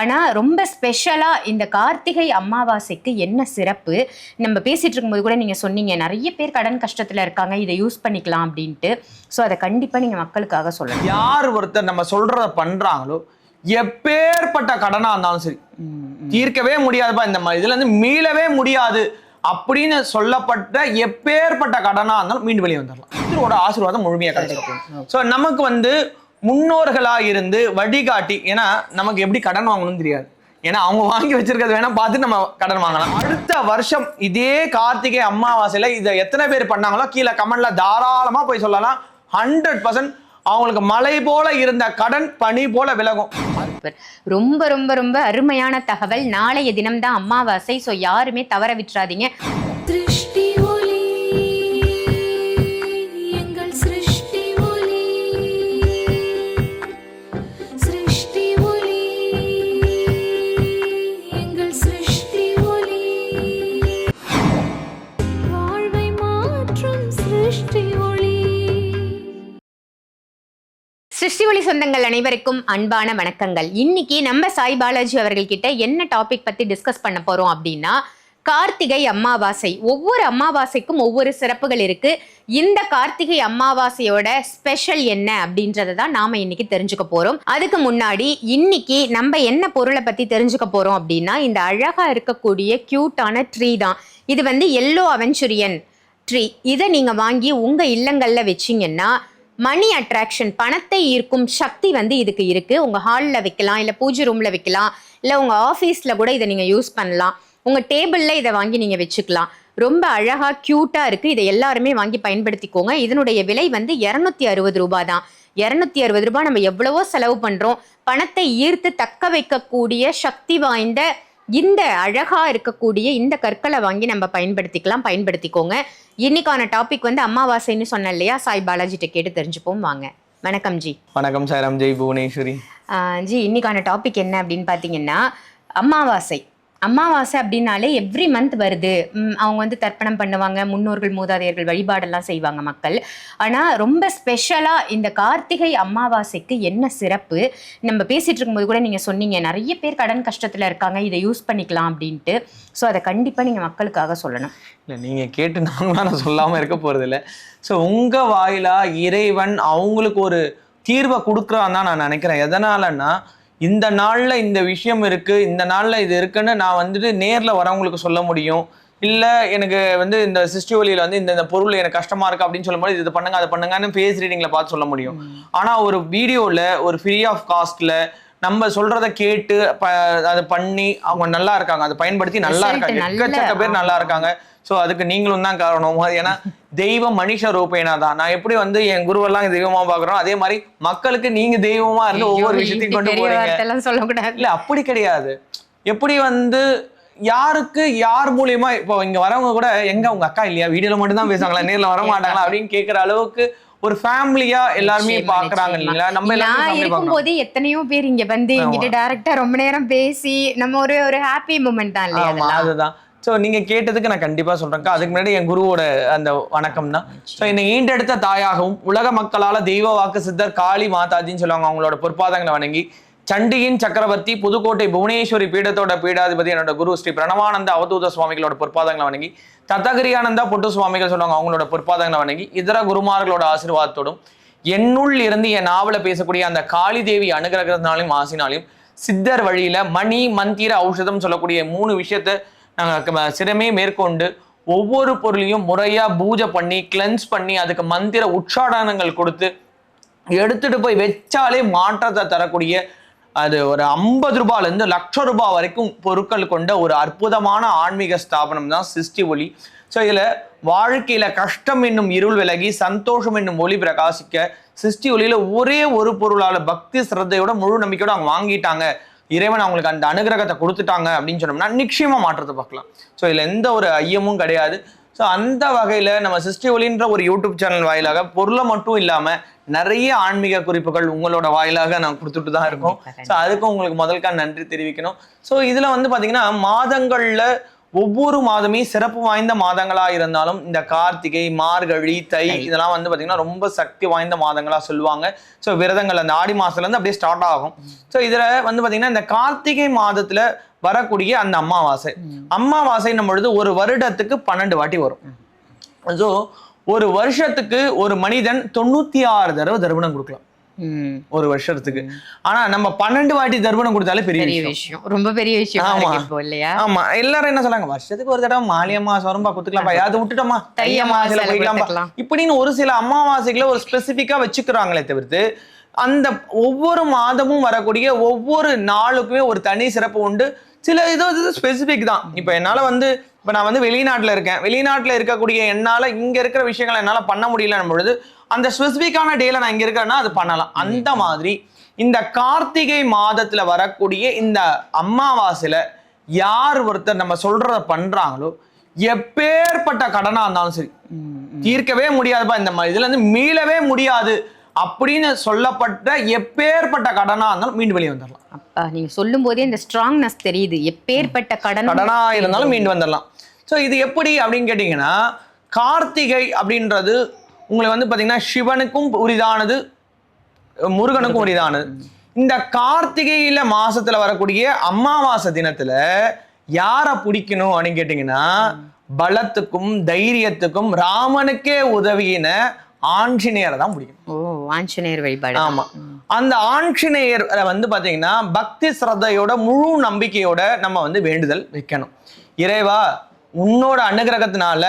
ஆனா ரொம்ப ஸ்பெஷலா இந்த கார்த்திகை அமாவாசைக்கு என்ன சிறப்பு? நம்ம பேசிட்டு இருக்கும்போது கூட நீங்க சொன்னீங்க நிறைய பேர் கடன் கஷ்டத்துல இருக்காங்க இதை யூஸ் பண்ணிக்கலாம் அப்படின்ட்டு. ஸோ அதை கண்டிப்பா நீங்க மக்களுக்காக சொல்லணும். யார் ஒருத்தர் நம்ம சொல்றத பண்றாங்களோ எப்பேற்பட்ட கடனா இருந்தாலும் சரி தீர்க்கவே முடியாதுப்பா இந்த மாதிரி இதுல இருந்து மீளவே முடியாது அப்படின்னு சொல்லப்பட்ட எப்பேற்பட்ட கடனா இருந்தாலும் மீண்டு வெளியே வந்துடலாம் இதோட ஆசீர்வாதம் முழுமையா கிடைச்சிடும் ஸோ நமக்கு வந்து முன்னோர்களா இருந்து வழிகாட்டி ஏன்னா நமக்கு எப்படி கடன் வாங்கணும்னு தெரியாது. ஏன்னா அவங்க வாங்கி வச்சிருக்கிறது வேணா பார்த்து நம்ம கடன் வாங்கலாம். அடுத்த வருஷம் இதே கார்த்திகை அமாவாசையில இதை எத்தனை பேர் பண்ணாங்களோ கீழே கமெண்ட்ல தாராளமா போய் சொல்லலாம். ஹண்ட்ரட் பர்சன்ட் அவங்களுக்கு மலை போல இருந்த கடன் பனி போல விலகும். ரொம்ப ரொம்ப ரொம்ப அருமையான தகவல். நாளைய தினம் தான் அமாவாசை ஸோ யாருமே தவற விட்டுறாதீங்க. திருஷ்டி சொந்தங்கள் அனைவருக்கும் அன்பான வணக்கங்கள். இன்னைக்கு நம்ம சாய் பாலாஜி அவர்கள் கிட்ட என்ன டாபிக் பத்தி டிஸ்கஸ் பண்ண போறோம் அப்படின்னா கார்த்திகை அமாவாசை. ஒவ்வொரு அமாவாசைக்கும் ஒவ்வொரு சிறப்புகள் இருக்கு. இந்த கார்த்திகை அமாவாசையோட ஸ்பெஷல் என்ன அப்படின்றத தான் நாம இன்னைக்கு தெரிஞ்சுக்க போறோம். அதுக்கு முன்னாடி இன்னைக்கு நம்ம என்ன பொருளை பத்தி தெரிஞ்சுக்க போறோம் அப்படின்னா இந்த அழகா இருக்கக்கூடிய கியூட்டான ட்ரீ தான். இது வந்து எல்லோ அவெஞ்சுரியன் ட்ரீ இதை நீங்க வாங்கி உங்க இல்லங்கள்ல வச்சீங்கன்னா மணி அட்ராக்ஷன் பணத்தை ஈர்க்கும் சக்தி வந்து இதுக்கு இருக்குது உங்கள் ஹாலில் வைக்கலாம் இல்லை பூஜை ரூமில் வைக்கலாம் இல்லை உங்கள் ஆஃபீஸில் கூட இதை நீங்கள் யூஸ் பண்ணலாம். உங்கள் டேபிளில் இதை வாங்கி நீங்கள் வச்சுக்கலாம். ரொம்ப அழகாக க்யூட்டாக இருக்குது இதை எல்லாருமே வாங்கி பயன்படுத்திக்கோங்க. இதனுடைய விலை வந்து இரநூத்தி அறுபது ரூபாய் தான். இரநூத்தி அறுபது ரூபாய் நம்ம எவ்வளவோ செலவு பண்ணுறோம் பணத்தை ஈர்த்து தக்க வைக்கக்கூடிய சக்தி வாய்ந்த இந்த அழகா இருக்கக்கூடிய இந்த கற்களை வாங்கி நம்ம பயன்படுத்திக்கலாம் பயன்படுத்திக்கோங்க. இன்னைக்கான டாபிக் வந்து அமாவாசைன்னு சொன்னேன் இல்லையா? சாய் பாலாஜிட்ட கேட்டு தெரிஞ்சுப்போம் வாங்க. வணக்கம் ஜி. வணக்கம் சாய்ராம் ஜெய் புவனேஸ்வரி. ஜி இன்னைக்கான டாபிக் என்ன அப்படின்னு பார்த்தீங்கன்னா அமாவாசை அமாவாசை அப்படின்னாலே எவ்ரி மந்த் வருது. அவங்க வந்து தர்ப்பணம் பண்ணுவாங்க முன்னோர்கள் மூதாதையர்கள் வழிபாடெல்லாம் செய்வாங்க மக்கள். ஆனால் ரொம்ப ஸ்பெஷலாக இந்த கார்த்திகை அமாவாசைக்கு என்ன சிறப்பு? நம்ம பேசிகிட்டு இருக்கும்போது கூட நீங்கள் சொன்னீங்க நிறைய பேர் கடன் கஷ்டத்தில் இருக்காங்க இதை யூஸ் பண்ணிக்கலாம் அப்படின்ட்டு. ஸோ அதை கண்டிப்பாக நீங்கள் மக்களுக்காக சொல்லணும். இல்லை நீங்கள் கேட்டு நாங்களாம் நான் சொல்லாமல் இருக்க போகிறதில்ல ஸோ உங்கள் வாயிலாக இறைவன் அவங்களுக்கு ஒரு தீர்வை கொடுக்குறான்னு தான் நான் நினைக்கிறேன். எதனாலன்னா இந்த நாளில் இந்த விஷயம் இருக்குது இந்த நாளில் இது இருக்குன்னு நான் வந்துட்டு நேரில் வரவங்களுக்கு சொல்ல முடியும். இல்லை எனக்கு வந்து இந்த சிஸ்டி வழியில் வந்து இந்த இந்த பொருள் எனக்கு கஷ்டமாக இருக்குது அப்படின்னு சொல்லும்போது இது பண்ணுங்க அதை பண்ணுங்கன்னு ஃபேஸ் ரீடிங்கில் பார்த்து சொல்ல முடியும். ஆனால் ஒரு வீடியோவில் ஒரு ஃப்ரீ ஆஃப் காஸ்ட்டில் நம்ம சொல்றத கேட்டு அதை பண்ணி அவங்க நல்லா இருக்காங்க. அதை பயன்படுத்தி நல்லா இருக்காங்க. எக்கச்சக்க பேர் நல்லா இருக்காங்க. ஸோ அதுக்கு நீங்களும் தான் காரணம். ஏன்னா தெய்வம் மனுஷ ரூபேனா தான் நான் எப்படி வந்து என் குருவெல்லாம் தெய்வமா பாக்குறோம் அதே மாதிரி மக்களுக்கு நீங்க தெய்வமா இருந்து ஒவ்வொரு விஷயத்தையும் கொண்டு போறீங்க. இல்ல அப்படி கிடையாது. எப்படி வந்து யாருக்கு யார் மூலியமா இப்போ இங்க வரவங்க கூட எங்க உங்க அக்கா இல்லையா? வீடியோல மட்டும் தான் பேசுவாங்களா? நேர்ல வர மாட்டாங்களா அப்படின்னு கேக்குற அளவுக்கு ஒரு ஃபேமிலியா எல்லாருமே பாக்குறாங்க. இல்லைங்களா? நம்ம நான். இருக்கும்போது எத்தனையோ பேர் இங்க வந்து என்கிட்ட டைரக்டா ரொம்ப நேரம் பேசி நம்ம ஒரு ஒரு ஹாப்பி மூமெண்ட் தான் இல்லையா அதுதான். ஸோ நீங்கள் கேட்டதுக்கு நான் கண்டிப்பாக சொல்கிறேங்க்கா அதுக்கு முன்னாடி என் குருவோட அந்த வணக்கம் தான் ஸோ என்னை ஈண்டெடுத்த தாயாகவும் உலக மக்களால் தெய்வ வாக்கு சித்தர் காளி மாதாஜின்னு சொல்லுவாங்க. அவங்களோட பொற்பாதங்களை வணங்கி சண்டியின் சக்கரவர்த்தி புதுக்கோட்டை புவனேஸ்வரி பீடத்தோட பீடாதிபதி என்னோட குரு ஸ்ரீ பிரணவானந்த அவதூத சுவாமிகளோட பொற்பாதங்களை வணங்கி தத்தகிரியானந்தா பொட்டு சுவாமிகள் சொல்லுவாங்க. அவங்களோட பொற்பாதங்களை வணங்கி இதர குருமார்களோட ஆசீர்வாதத்தோடும் என்னுள் இருந்து என் நாவல பேசக்கூடிய அந்த காளி தேவி அனுகிரகத்தினாலையும் ஆசினாலையும் சித்தர் வழியில மணி மந்திர ஔஷதம் சொல்லக்கூடிய மூணு விஷயத்த நாங்கள் சிரமே மேற்கொண்டு ஒவ்வொரு பொருளையும் முறையாக பூஜை பண்ணி கிளென்ஸ் பண்ணி அதுக்கு மந்திர உற்சாடனங்கள் கொடுத்து எடுத்துட்டு போய் வச்சாலே மாற்றத்தை தரக்கூடிய அது ஒரு ஐம்பது ரூபாயிலேருந்து லட்ச ரூபாய் வரைக்கும் பொருட்கள் கொண்ட ஒரு அற்புதமான ஆன்மீக ஸ்தாபனம் தான் சிஷ்டி ஒளி. ஸோ இதில் வாழ்க்கையில் கஷ்டம் என்னும் இருள் விலகி சந்தோஷம் என்னும் ஒளி பிரகாசிக்க சிஷ்டி ஒளியில் ஒரே ஒரு பொருளால் பக்தி சிரத்தையோட முழு நம்பிக்கையோடு அவங்க வாங்கிட்டாங்க. இறைவன் அவங்களுக்கு அந்த அனுகிரகத்தை கொடுத்துட்டாங்க அப்படின்னு சொன்னோம்னா நிச்சயமா மாற்றத்தை பார்க்கலாம். ஸோ இதுல எந்த ஒரு ஐயமும் கிடையாது. ஸோ அந்த வகையில நம்ம சிஸ்டி ஒலின்ற ஒரு யூடியூப் சேனல் வாயிலாக பொருளை மட்டும் இல்லாம நிறைய ஆன்மீக குறிப்புகள் உங்களோட வாயிலாக நான் கொடுத்துட்டு தான் இருக்கோம். ஸோ அதுக்கும் உங்களுக்கு முதல்கா நன்றி தெரிவிக்கணும். ஸோ இதுல வந்து பாத்தீங்கன்னா மாதங்கள்ல ஒவ்வொரு மாதமே சிறப்பு வாய்ந்த மாதங்களா இருந்தாலும் இந்த கார்த்திகை மார்கழி தை இதெல்லாம் வந்து பாத்தீங்கன்னா ரொம்ப சக்தி வாய்ந்த மாதங்களா சொல்லுவாங்க. ஸோ விரதங்கள் அந்த ஆடி மாசத்துல இருந்து அப்படியே ஸ்டார்ட் ஆகும். ஸோ இதுல வந்து பாத்தீங்கன்னா இந்த கார்த்திகை மாதத்துல வரக்கூடிய அந்த அமாவாசை. அமாவாசைன்னும் பொழுது ஒரு வருடத்துக்கு பன்னெண்டு வாட்டி வரும். ஸோ ஒரு வருஷத்துக்கு ஒரு மனிதன் தொண்ணூத்தி ஆறு தடவை தர்ப்பணம் கொடுக்கலாம். ஒரு வருஷத்துக்கு. ஆனா நம்ம பன்னெண்டு வாட்டி தர்ப்பணம் கொடுத்தாலே பெரிய விஷயம். ரொம்ப பெரிய விஷயம் ஆமா. இல்லையா? ஆமா. எல்லாரும் என்ன சொல்லாங்க வருஷத்துக்கு ஒரு தடவை மாலியம்மா சொரம்பா குத்துக்கலாம்ப்பா அதை விட்டுட்டோமா? தை தை அமாவாசையில அமாவாசையில போய்க்கலாம்ப்பா குத்துக்கலாம். இப்படின்னு ஒரு சில அமாவாசைகளை ஒரு ஸ்பெசிஃபிக்கா வச்சுக்கிறாங்களே தவிர்த்து அந்த ஒவ்வொரு மாதமும் வரக்கூடிய ஒவ்வொரு நாளுக்குமே ஒரு தனி சிறப்பு உண்டு. சில இது இது ஸ்பெசிஃபிக் தான். இப்போ என்னால வந்து இப்போ நான் வந்து வெளிநாட்டுல இருக்கேன். வெளிநாட்டுல இருக்கக்கூடிய என்னால இங்க இருக்கிற விஷயங்களை என்னால பண்ண முடியலன்னும் பொழுது அந்த ஸ்பெசிஃபிக்கான டேல நான் இங்க இருக்கிறேன்னா அது பண்ணலாம். அந்த மாதிரி இந்த கார்த்திகை மாதத்துல வரக்கூடிய இந்த அமாவாசையில யார் ஒருத்தர் நம்ம சொல்றத பண்றாங்களோ எப்பேற்பட்ட கடனா இருந்தாலும் சரி. தீர்க்கவே முடியாதுப்பா. இந்த மாதிரி இதுல இருந்து மீளவே முடியாது. அப்படின்னு சொல்லப்பட்ட எப்பேற்பட்ட கடனா இருந்தாலும் மீண்டு வெளியே வந்துடலாம் அப்பா நீங்க சொல்லும் போதே இந்த ஸ்ட்ராங்னஸ் தெரியுது. எப்பேற்பட்ட கடன் கடனா இருந்தாலும் மீண்டு வந்துடலாம் ஸோ இது எப்படி அப்படின்னு கேட்டிங்கன்னா கார்த்திகை அப்படின்றது உங்களுக்கு வந்து பார்த்தீங்கன்னா சிவனுக்கும் உரிதானது முருகனுக்கும் உரிதானது. இந்த கார்த்திகையில மாசத்துல வரக்கூடிய அமாவாசை தினத்துல யாரை பிடிக்கணும் அப்படின்னு கேட்டிங்கன்னா பலத்துக்கும் தைரியத்துக்கும் ராமனுக்கே உதவியின ஆஞ்சநேயரை தான் பிடிக்கணும். ஆஞ்சநேயர் வழிபாடு ஆமா. அந்த ஆஞ்சநேயர் வந்து பாத்தீங்கன்னா பக்தி சிரத்தையோட முழு நம்பிக்கையோட நம்ம வந்து வேண்டுதல் வைக்கணும். இறைவா உன்னோட அனுகிரகத்தினால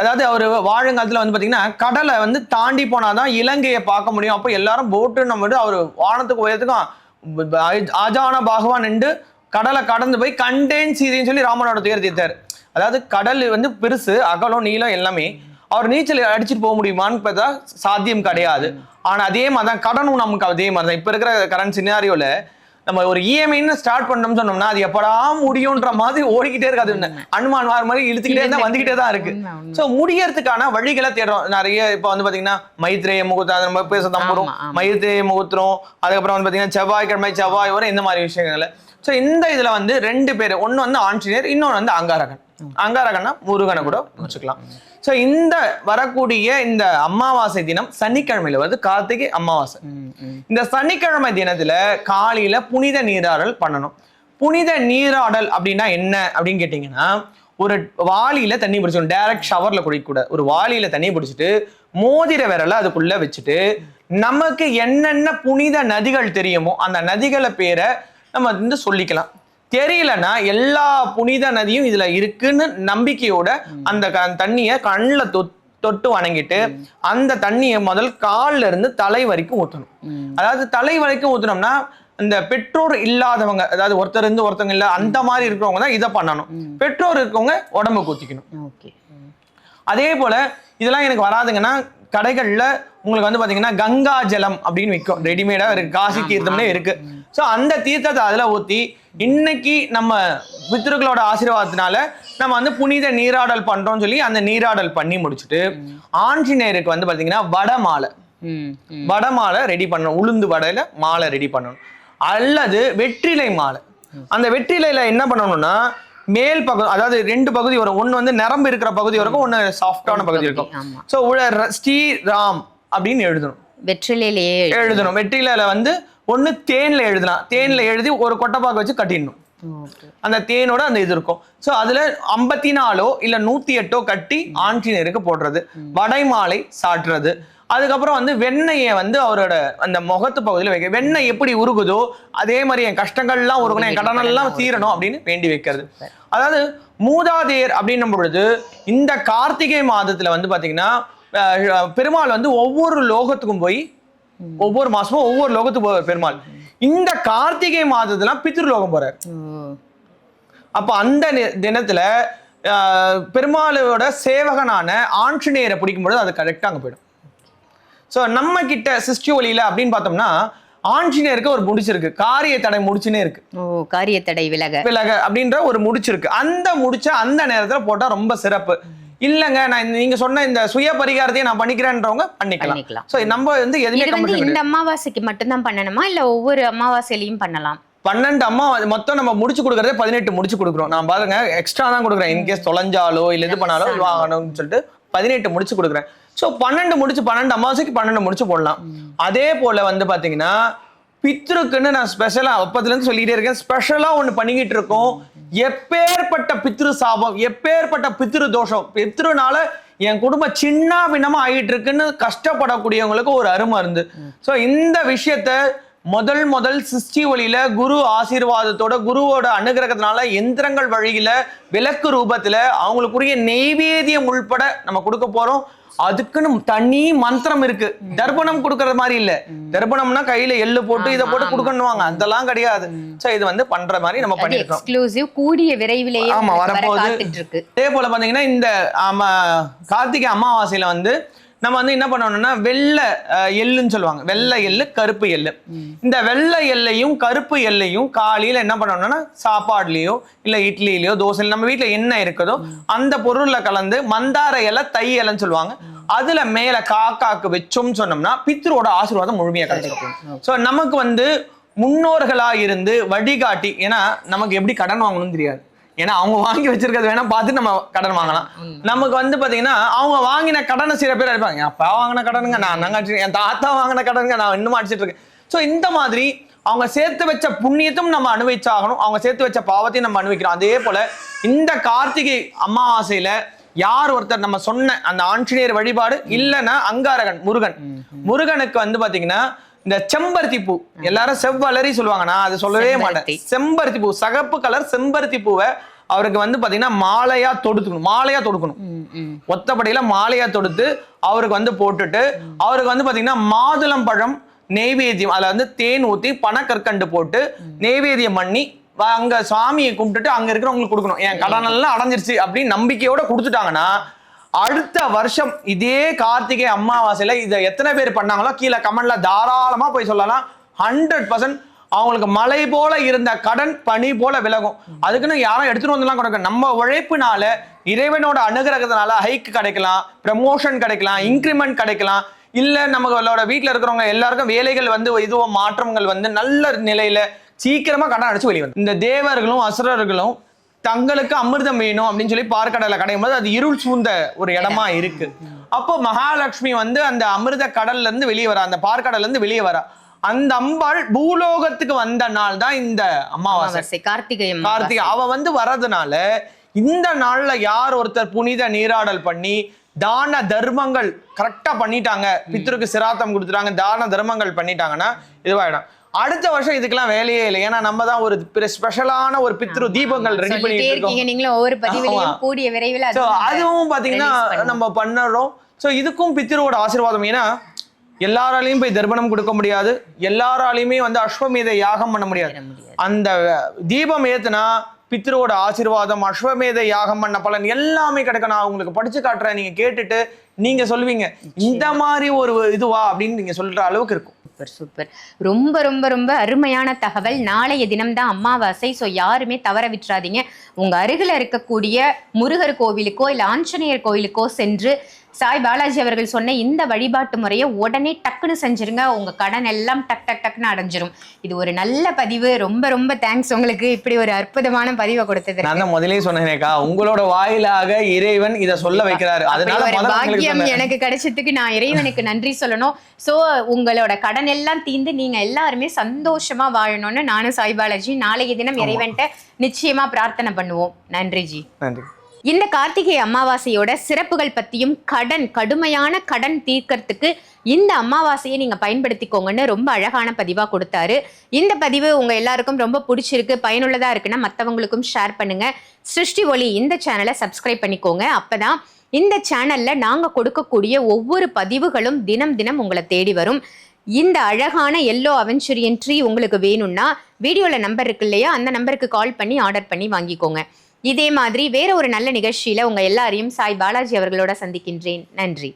அதாவது அவர் வாழுங்காலத்துல வந்து பாத்தீங்கன்னா கடலை வந்து தாண்டி போனாதான் இலங்கையை பார்க்க முடியும். அப்போ எல்லாரும் போட்டு நம்ம வந்து அவர் வானத்துக்கு உயரத்துக்கும் ஆஜான பாகவான் நின்று கடலை கடந்து போய் கண்டேன் சீதைன்னு சொல்லி ராமனோட துயர் தீர்த்தார் அதாவது கடல் வந்து பெருசு அகலம் நீளம் எல்லாமே அவர் நீச்சல் அடிச்சுட்டு போக முடியுமான்னு பார்த்தா சாத்தியம் கிடையாது. ஆனா அதே மாதிரி தான் கடனும் நமக்கு அதே மாதிரி தான் இப்போ இருக்கிற கரண்ட் சினாரியோல நம்ம ஒரு இஎம்ஐன்னு ஸ்டார்ட் பண்ணோம்னு சொன்னோம்னா அது எப்படா முடியும்ன்ற மாதிரி ஓடிக்கிட்டே இருக்காது. அனுமான் வார மாதிரி இழுத்துக்கிட்டே தான் வந்துகிட்டே தான் இருக்கு. சோ முடியறதுக்கான வழிகளை தேடுறோம். நிறைய இப்போ வந்து பாத்தீங்கன்னா மைத்ரேய முகூர்த்தம் நம்ம பேச தான் போறோம். ஆமா, ஆமா. மைத்ரேய முகூர்த்தம் அதுக்கப்புறம் வந்து பாத்தீங்கன்னா செவ்வாய்க்கிழமை செவ்வாய் வரும் இந்த மாதிரி விஷயங்கள்ல. சோ இந்த இதுல வந்து ரெண்டு பேர் ஒண்ணு வந்து ஆஞ்சநேயர் இன்னொன்னு வந்து அங்காரகன். அங்காரகன்னா முருகனை கூட வச்சுக்கலாம். சோ இந்த வரக்கூடிய இந்த அமாவாசை தினம் சனிக்கிழமையில வருது கார்த்திகை அமாவாசை. இந்த சனிக்கிழமை தினத்துல காலையில புனித நீராடல் பண்ணணும். புனித நீராடல் அப்படின்னா என்ன அப்படின்னு கேட்டீங்கன்னா ஒரு வாளியில தண்ணி பிடிச்சணும் டைரக்ட் ஷவர்ல குடிக்கக்கூடாது ஒரு வாளியில தண்ணி பிடிச்சிட்டு மோதிர விரலை அதுக்குள்ள வச்சுட்டு நமக்கு என்னென்ன புனித நதிகள் தெரியுமோ அந்த நதிகளை பேரை நம்ம வந்து சொல்லிக்கலாம். தெரியலன்னா எல்லா புனித நதியும் இதுல இருக்குன்னு நம்பிக்கையோட அந்த தண்ணிய கண்ணுல தொ- தொட்டு வணங்கிட்டு அந்த தண்ணியை முதல் கால்ல இருந்து தலை வரைக்கும் ஊத்தணும். ம். அதாவது தலை வரைக்கும் ஊத்துனோம்னா இந்த பெற்றோர் இல்லாதவங்க அதாவது ஒருத்தர் இருந்து ஒருத்தவங்க இல்ல அந்த மாதிரி இருக்கிறவங்க தான் இதை பண்ணணும். பெற்றோர் இருக்கவங்க உடம்பு குத்திக்கணும். அதே போல இதெல்லாம் எனக்கு வராதுங்கன்னா கடைகள்ல உங்களுக்கு வந்து பாத்தீங்கன்னா கங்கா ஜலம் அப்படின்னு விற்கும் ரெடிமேடா இருக்கு காசி தீர்த்தம்னே இருக்கு. ஸோ அந்த தீர்த்தத்தை அதுல ஊத்தி இன்னைக்கு நம்ம பித்ருக்களோட ஆசீர்வாதத்தினால நம்ம வந்து புனித நீராடல் பண்றோம்னு சொல்லி அந்த நீராடல் பண்ணி முடிச்சுட்டு ஆஞ்சநேயருக்கு வந்து பாத்தீங்கன்னா வட மாலை. வடை மாலை ரெடி பண்ணணும். உளுந்து வடையில மாலை ரெடி பண்ணணும். அல்லது வெற்றிலை மாலை. அந்த வெற்றிலையில என்ன பண்ணணும்னா மேல் பகுதி அதாவது ரெண்டு பகுதி வரும். ஒண்ணு வந்து நரம்பு இருக்கிற பகுதி இருக்கும் ஒண்ணு சாஃப்டான பகுதி இருக்கும். ஸோ உள்ள ர- ஸ்ரீ ராம் அப்படின்னு எழுதணும். வெற்றிலையிலேயே எழுதணும். வெற்றிலையில வந்து ஒண்ணு தேன்ல எழுதலாம் தேன்ல எழுதி ஒரு கொட்டைப்பாக்கு வச்சு கட்டிடணும். அந்த தேனோட அந்த இது இருக்கும். ஸோ அதுல ஐம்பத்தி நாலோ இல்ல நூத்தி எட்டோ கட்டி ஆஞ்சநேயருக்கு போடுறது வடை மாலை சாட்டுறது அதுக்கப்புறம் வந்து வெண்ணெயை வந்து அவரோட அந்த முகத்து பகுதியில் வைக்க வெண்ணெய் எப்படி உருகுதோ அதே மாதிரி என் கஷ்டங்கள்லாம் உருகணும் என் கடனெல்லாம் தீரணும் அப்படின்னு வேண்டி வைக்கிறது. அதாவது மூதாதையர் அப்படின்னும் பொழுது இந்த கார்த்திகை மாதத்துல வந்து பாத்தீங்கன்னா பெருமாள் வந்து ஒவ்வொரு லோகத்துக்கும் போய் ஒவ்வொரு மாசமும் ஒவ்வொரு லோகத்துக்கு போவார் பெருமாள். இந்த கார்த்திகை மாதத்துல பித்ருலோகம் போறார். அப்ப அந்த தினத்துல பெருமாளோட சேவகனான ஆஞ்சநேயரை பிடிக்கும் பொழுது அது கரெக்டாக அங்கே போயிடும். ஸோ நம்ம கிட்ட சிருஷ்டி ஒளியில அப்படின்னு பார்த்தோம்னா ஆஞ்சநேயருக்கு ஒரு முடிச்சிருக்கு காரிய தடை முடிச்சுனே இருக்கு. ஓ காரியத்தடை விலக. விலக அப்படின்ற ஒரு முடிச்சிருக்கு அந்த முடிச்ச அந்த நேரத்துல போட்டா ரொம்ப சிறப்பு. இல்லைங்க நான் நீங்க சொன்ன இந்த சுய பரிகாரத்தையும் நான் பண்ணிக்கிறேன்றவங்க பண்ணிக்கலாம். ஸோ நம்ம வந்து எதுவுமே வந்து இந்த அமாவாசைக்கு மட்டும்தான் பண்ணணுமா? இல்ல ஒவ்வொரு அமாவாசையிலையும் பண்ணலாம்? பன்னெண்டு அம்மா மொத்தம் நம்ம முடிச்சு கொடுக்கறதே பதினெட்டு முடிச்சு கொடுக்குறோம். நான் பாருங்க எக்ஸ்ட்ரா தான் கொடுக்குறேன். இன்கேஸ் தொலைஞ்சாலோ இல்ல இது பண்ணாலோ வாங்கணும்னு சொல்லிட்டு பதினெட்டு முடிச்சு கொடுக்குறேன். ஸோ பன்னெண்டு முடிச்சு பன்னெண்டு அமாவாசைக்கு பன்னெண்டு முடிச்சு போடலாம். அதே போல வந்து பாத்தீங்கன்னா பித்ருக்குன்னு நான் ஸ்பெஷலா அப்பத்துலேருந்து சொல்லிட்டே இருக்கேன். ஸ்பெஷலா ஒண்ணு பண்ணிக்கிட்டு இருக்கோம் எப்பேற்பட்ட பித்ரு சாபம் எப்பேற்பட்ட பித்ரு தோஷம் பித்ருனால என் குடும்பம் சின்ன பின்னமா ஆகிட்டு இருக்குன்னு கஷ்டப்படக்கூடியவங்களுக்கு ஒரு அருமை இருந்து ஸோ இந்த விஷயத்த முதல் முதல் சிருஷ்டி ஒளியில குரு ஆசீர்வாதத்தோட குருவோட அனுகிரகத்தினால எந்திரங்கள் வழியில விளக்கு ரூபத்துல அவங்களுக்குரிய நெய்வேத்தியம் உள்பட நம்ம கொடுக்க போறோம். அதுக்குன்னு தனி மந்திரம் இருக்கு. தர்ப்பணம் கொடுக்கறது மாதிரி இல்ல. தர்ப்பணம்னா கையில எள்ளு போட்டு இதை போட்டு கொடுக்கணுவாங்க. அதெல்லாம் கிடையாது. சோ இது வந்து பண்ற மாதிரி நம்ம பண்ணிருக்கோம். எக்ஸ்க்ளூசிவ் கூடிய விரைவிலேயே ஆமா, வரப்போகுது. அதே போல பாத்தீங்கன்னா இந்த ஆமா, கார்த்திகை அமாவாசையில வந்து நம்ம வந்து என்ன பண்ணணும்னா வெள்ளை எள்ளுன்னு சொல்லுவாங்க. வெள்ளை எள்ளு கருப்பு எள்ளு. இந்த வெள்ளை எல்லையும் கருப்பு எல்லையும் காலையில என்ன பண்ணணும்னா சாப்பாடுலயோ இல்ல இட்லிலயோ தோசை நம்ம வீட்ல என்ன இருக்குதோ அந்த பொருள்ல கலந்து மந்தார இலை தை இலைன்னு சொல்லுவாங்க. அதுல மேல காக்காக்கு வச்சோம்னு சொன்னோம்னா பித்ரோட ஆசீர்வாதம் முழுமையா கிடைச்சிருக்கும் சோ நமக்கு வந்து முன்னோர்களா இருந்து வழிகாட்டி ஏன்னா நமக்கு எப்படி கடன் வாங்கணும்னு தெரியாது. ஏன்னா அவங்க வாங்கி வச்சிருக்கிறது வேணா பார்த்து நம்ம கடன் வாங்கலாம். நமக்கு வந்து பாத்தீங்கன்னா அவங்க வாங்கின கடனை சில பேர் அடிப்பாங்க அப்பா வாங்கின கடனுங்க நான் தாங்க அடிச்சிருக்கேன் என் தாத்தா வாங்கின கடனுங்க நான் இன்னும் அடிச்சிட்டு இருக்கேன். ஸோ இந்த மாதிரி அவங்க சேர்த்து வச்ச புண்ணியத்தும் நம்ம அனுபவிச்சாகணும். அவங்க சேர்த்து வச்ச பாவத்தையும் நம்ம அனுபவிக்கிறோம். அதே போல இந்த கார்த்திகை அமாவாசையில யார் ஒருத்தர் நம்ம சொன்ன அந்த ஆஞ்சநேயர் வழிபாடு இல்லைன்னா அங்காரகன் முருகன். முருகனுக்கு வந்து பாத்தீங்கன்னா இந்த செம்பருத்தி பூ எல்லாரும் செவ்வலரி சொல்லுவாங்க. நான் அது சொல்லவே மாட்டேன். செம்பருத்தி பூ சகப்பு கலர் செம்பருத்தி பூவை அவருக்கு வந்து பாத்தீங்கன்னா மாலையா தொடுத்துக்கணும் மாலையா தொடுக்கணும். ஒத்தப்படியில மாலையா தொடுத்து அவருக்கு வந்து போட்டுட்டு அவருக்கு வந்து பாத்தீங்கன்னா மாதுளம் பழம் நெய்வேத்தியம் அதுல வந்து தேன் ஊத்தி பனக்கற்கண்டு போட்டு நெய்வேத்தியம் பண்ணி அங்க சாமியை கும்பிட்டுட்டு அங்க இருக்கிறவங்களுக்கு கொடுக்கணும். என் கடன் எல்லாம் அடைஞ்சிருச்சு அப்படின்னு நம்பிக்கையோட கொடுத்துட்டாங்கன்னா அடுத்த வருஷம் இதே கார்த்திகை அமாவாசையில இதை எத்தனை பேர் பண்ணாங்களோ கீழே கமெண்ட்ல தாராளமா போய் சொல்லலாம். ஹண்ட்ரட் பர்சன்ட் அவங்களுக்கு மலை போல இருந்த கடன் பனி போல விலகும். அதுக்குன்னு யாரும் எடுத்துட்டு வந்துலாம் கொடுக்க நம்ம உழைப்புனால இறைவனோட அனுகிரகத்தினால ஹைக் கிடைக்கலாம் ப்ரமோஷன் கிடைக்கலாம் இன்க்ரிமெண்ட் கிடைக்கலாம். இல்ல நம்மளோட வீட்டில் இருக்கிறவங்க எல்லாருக்கும் வேலைகள் வந்து இதுவும் மாற்றங்கள் வந்து நல்ல நிலையில சீக்கிரமா கடன் அடிச்சு வெளியே இந்த தேவர்களும் அசுரர்களும் தங்களுக்கு அமிர்தம் வேணும் அப்படின்னு சொல்லி பார்க்கடலை கடையும் போது அது இருள் சூழ்ந்த ஒரு இடமா இருக்கு. அப்போ மகாலட்சுமி வந்து அந்த அமிர்த கடல்ல இருந்து வெளியே வரா அந்த பார்க்கடல்ல இருந்து வெளியே வரா. அந்த அம்பாள் பூலோகத்துக்கு வந்த நாள் தான் இந்த அமாவாசை. கார்த்திகை கார்த்திகை. அவ வந்து வர்றதுனால இந்த நாள்ல யார் ஒருத்தர் புனித நீராடல் பண்ணி தான தர்மங்கள் கரெக்டா பண்ணிட்டாங்க. பித்ருக்கு சிராத்தம் கொடுத்துட்டாங்க தான தர்மங்கள் பண்ணிட்டாங்கன்னா இதுவாயிடும். அடுத்த வருஷம் இதுக்கெல்லாம் வேலையே இல்லை. ஏன்னா நம்ம தான் ஒரு ஸ்பெஷலான ஒரு பித்ரு தீபங்கள் ரெடி பண்ணிட்டு இருக்கீங்க. நீங்களும் ஒவ்வொரு பதிவிலையும். கூடிய விரைவில் அதுவும் பாத்தீங்கன்னா. நம்ம பண்ணுறோம். ஸோ இதுக்கும் பித்திருவோட ஆசீர்வாதம். ஏன்னா எல்லாராலையும் போய் தர்ப்பணம் கொடுக்க முடியாது. எல்லாராலையுமே வந்து அஸ்வமேத யாகம் பண்ண முடியாது. அந்த தீபம் ஏத்துனா பித்ருவோட ஆசீர்வாதம் அஸ்வமேத யாகம் பண்ண பலன் எல்லாமே கிடைக்கும். நான் உங்களுக்கு படிச்சு காட்டுறேன். நீங்க கேட்டுட்டு நீங்க சொல்லுவீங்க இந்த மாதிரி ஒரு இதுவா அப்படின்னு நீங்க சொல்ற அளவுக்கு இருக்கும். Super super. ரொம்ப ரொம்ப ரொம்ப அருமையான தகவல். நாளைய தினம்தான் அமாவாசை ஸோ யாருமே தவற விட்டுறாதீங்க. உங்க அருகில் இருக்கக்கூடிய முருகர் கோவிலுக்கோ இல்லை ஆஞ்சநேயர் கோவிலுக்கோ சென்று சாய் பாலாஜி அவர்கள் சொன்ன இந்த வழிபாட்டு முறையை உடனே டக்குன்னு செஞ்சிருங்க. உங்க கடன் எல்லாம் டக் டக் டக்குன்னு அடைஞ்சிரும். இது ஒரு நல்ல பதிவு. ரொம்ப ரொம்ப தேங்க்ஸ் உங்களுக்கு இப்படி ஒரு அற்புதமான பதிவை கொடுத்தது நான் முதலே சொன்னேனேக்கா உங்களோட வாயிலாக இறைவன் இதை சொல்ல வைக்கிறாரு. அதனால பாக்கியம். எனக்கு கிடைச்சதுக்கு நான் இறைவனுக்கு நன்றி சொல்லணும். சோ உங்களோட கடன் எல்லாம் தீந்து நீங்க எல்லாருமே சந்தோஷமா வாழணும்னு நானும் சாய் பாலாஜி நாளைய தினம் இறைவன்ட்ட நிச்சயமா பிரார்த்தனை பண்ணுவோம். நன்றி ஜி. நன்றி. இந்த கார்த்திகை அமாவாசையோட சிறப்புகள் பத்தியும் கடன் கடுமையான கடன் தீர்க்கறதுக்கு இந்த அமாவாசையை நீங்க பயன்படுத்திக்கோங்கன்னு ரொம்ப அழகான பதிவா கொடுத்தாரு. இந்த பதிவு உங்க எல்லாருக்கும் ரொம்ப பிடிச்சிருக்கு பயனுள்ளதா இருக்குன்னா மத்தவங்களுக்கும் ஷேர் பண்ணுங்க. சிருஷ்டி ஒளி இந்த சேனலை சப்ஸ்கிரைப் பண்ணிக்கோங்க. அப்பதான் இந்த சேனல்ல நாங்க கொடுக்கக்கூடிய ஒவ்வொரு பதிவுகளும் தினம் தினம் உங்களை தேடி வரும். இந்த அழகான எல்லோ அவென்ச்சுரியன் ட்ரீ உங்களுக்கு வேணும்னா வீடியோவில் நம்பர் இருக்கு இல்லையா? அந்த நம்பருக்கு கால் பண்ணி ஆர்டர் பண்ணி வாங்கிக்கோங்க. இதே மாதிரி வேற ஒரு நல்ல நிகழ்ச்சியில் உங்கள் எல்லாரையும் சாய் பாலாஜி அவர்களோட சந்திக்கின்றேன். நன்றி.